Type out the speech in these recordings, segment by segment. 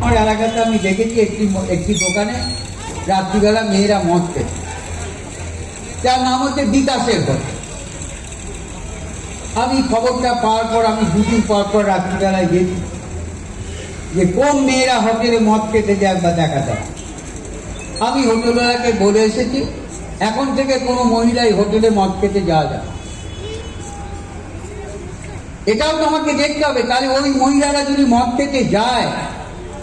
আমার এলাকাতে আমি দেখেছি একটি একটি দোকানে রাত্রিবেলা মেয়েরা মদ খেত। যার নাম হচ্ছে বিকাশের ঘর আমি খবরটা পাওয়ার পর, আমি দুদিন পর পর রাত্রিবেলায় গেছি যে কোন মেয়েরা হোটেলে মদ খেতে যায় বা দেখা যায়। আমি হোটেলওয়ালাকে বলে এসেছি, এখন থেকে কোনো মহিলাই হোটেলে মদ খেতে যাওয়া যায়। এটাও তোমাকে দেখতে হবে, তাহলে ওই মহিলারা যদি মদ খেতে যায়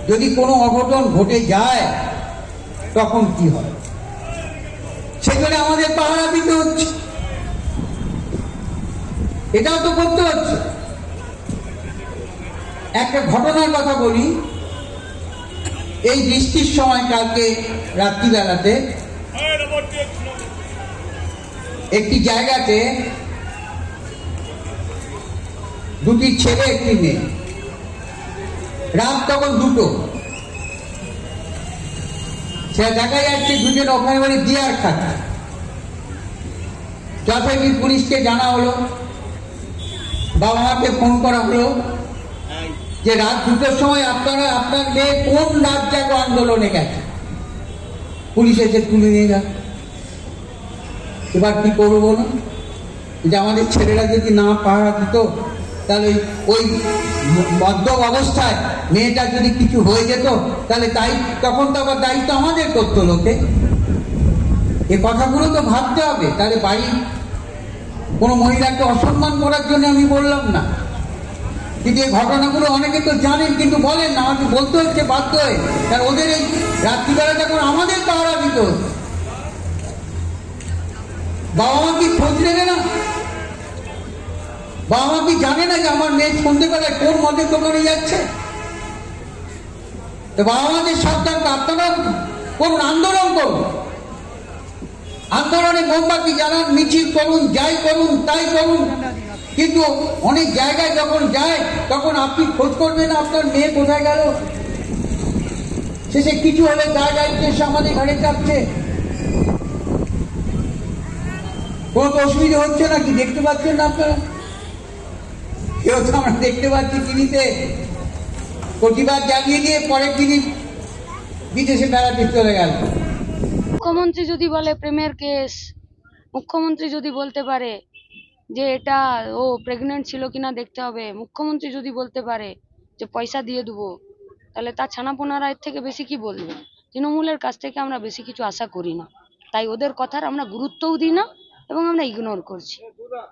যদি কোনো অঘটন ঘটে যায়, তখন কি হয়? সেখানে আমাদের পাহারা দিতে হচ্ছে। এটাও তো করতে হচ্ছে। একটা ঘটনার কথা বলি। এই বৃষ্টির সময় কালকে রাত্রিবেলাতে একটি জায়গাতে দুটি ছেলে, একটি মেয়ে রাত তখন দুটো। সে দেখা যাচ্ছে দুজন ওখানে বাড়ি বিয়ার খাচ্ছে যথারীতি পুলিশকে জানা হলো। বাবা মাকে ফোন করা হলো যে রাত দুটোর সময় আপনারা, আপনার মেয়ে কোন রাত জাগো আন্দোলনে গেছে? পুলিশ এসে তুলে নিয়ে গেল এবার কি করব বলুন? যে আমাদের ছেলেরা যদি না পাহারা দিত, তাহলে ওই- ওই মদ্যপ অবস্থায় মেয়েটা যদি কিছু হয়ে যেত, তাহলে তাই, তখন তো আবার দায়িত্ব আমাদের করতো লোকে। এ কথাগুলো তো ভাবতে হবে। তাহলে বাড়ি কোনো মহিলাকে অসম্মান করার জন্য আমি বললাম না। কিন্তু এই ঘটনাগুলো অনেকে তো জানেন, কিন্তু বলেন না, আমাকে বলতে হচ্ছে, বাধ্য হয়ে। কারণ ওদের এই রাত্রিবেলা যখন আমাদের পাহারা দিত, বাবা মা কি খোঁজ নেবে না? বাবা মা কি জানে না যে আমার মেয়ে সন্ধ্যেবেলায় কোন মদের দোকানে যাচ্ছে? তো মাদের সাবধান আপনারা করুন, আন্দোলন করুন। আন্দোলনে মোমবাতি জ্বালান, মিছিল করুন, যাই করুন, তাই করুন। কিন্তু অনেক জায়গায় যখন যায়, তখন আপনি খোঁজ করবেন আপনার মেয়ে কোথায় গেল। শেষে কিছু হলে দায় দায়িত্ব এসে আমাদের ঘাড়ে চাপছে। কোনো অসুবিধা হচ্ছে না কি দেখতে পাচ্ছেন না আপনারা? কেউ তো আমরা দেখতে পাচ্ছি টিভিতে। প্রতিবাদ জানিয়ে দিয়ে পরের দিনই বিদেশে বেড়াতে চলে গেল। মুখ্যমন্ত্রী যদি বলে প্রেমের কেস, মুখ্যমন্ত্রী যদি বলতে পারে যে এটা ও প্রেগনেন্ট ছিল কিনা দেখতে হবে, মুখ্যমন্ত্রী যদি বলতে পারে যে পয়সা দিয়ে দেবো, তাহলে তার ছানাপোনারা এর থেকে বেশি কি বলবে? তৃণমূলের কাছ থেকে আমরা বেশি কিছু আশা করি না। তাই ওদের কথার আমরা গুরুত্বও দিই না এবং আমরা ইগনোর করছি।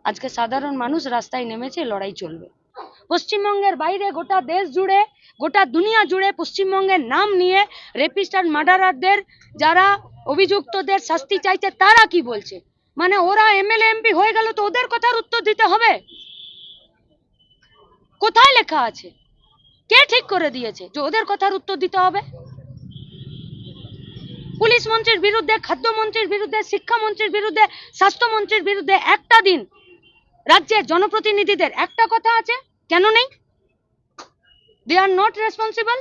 আজকে সাধারণ মানুষ রাস্তায় নেমেছে, লড়াই চলবে। পশ্চিমবঙ্গের বাইরে গোটা দেশ জুড়ে, গোটা দুনিয়া জুড়ে পশ্চিমবঙ্গের নাম নিয়ে রেপিস্ট আর মার্ডারারদের যারা অভিযুক্তদের শাস্তি চাইছে, তারা কি বলছে? মানে ওরা এমএলএ, এমপি হয়ে গেল তো ওদের কথার উত্তর দিতে হবে। কোথায় লেখা আছে? কে ঠিক করে দিয়েছে যে ওদের কথার উত্তর দিতে হবে? পুলিশ মন্ত্রীর বিরুদ্ধে, খাদ্যমন্ত্রীর বিরুদ্ধে, শিক্ষামন্ত্রীর বিরুদ্ধে, স্বাস্থ্যমন্ত্রীর বিরুদ্ধে একটা দিন রাজ্যের জনপ্রতিনিধিদের একটা কথা আছে কেন নেই? দে আর নট রেসপন্সিবল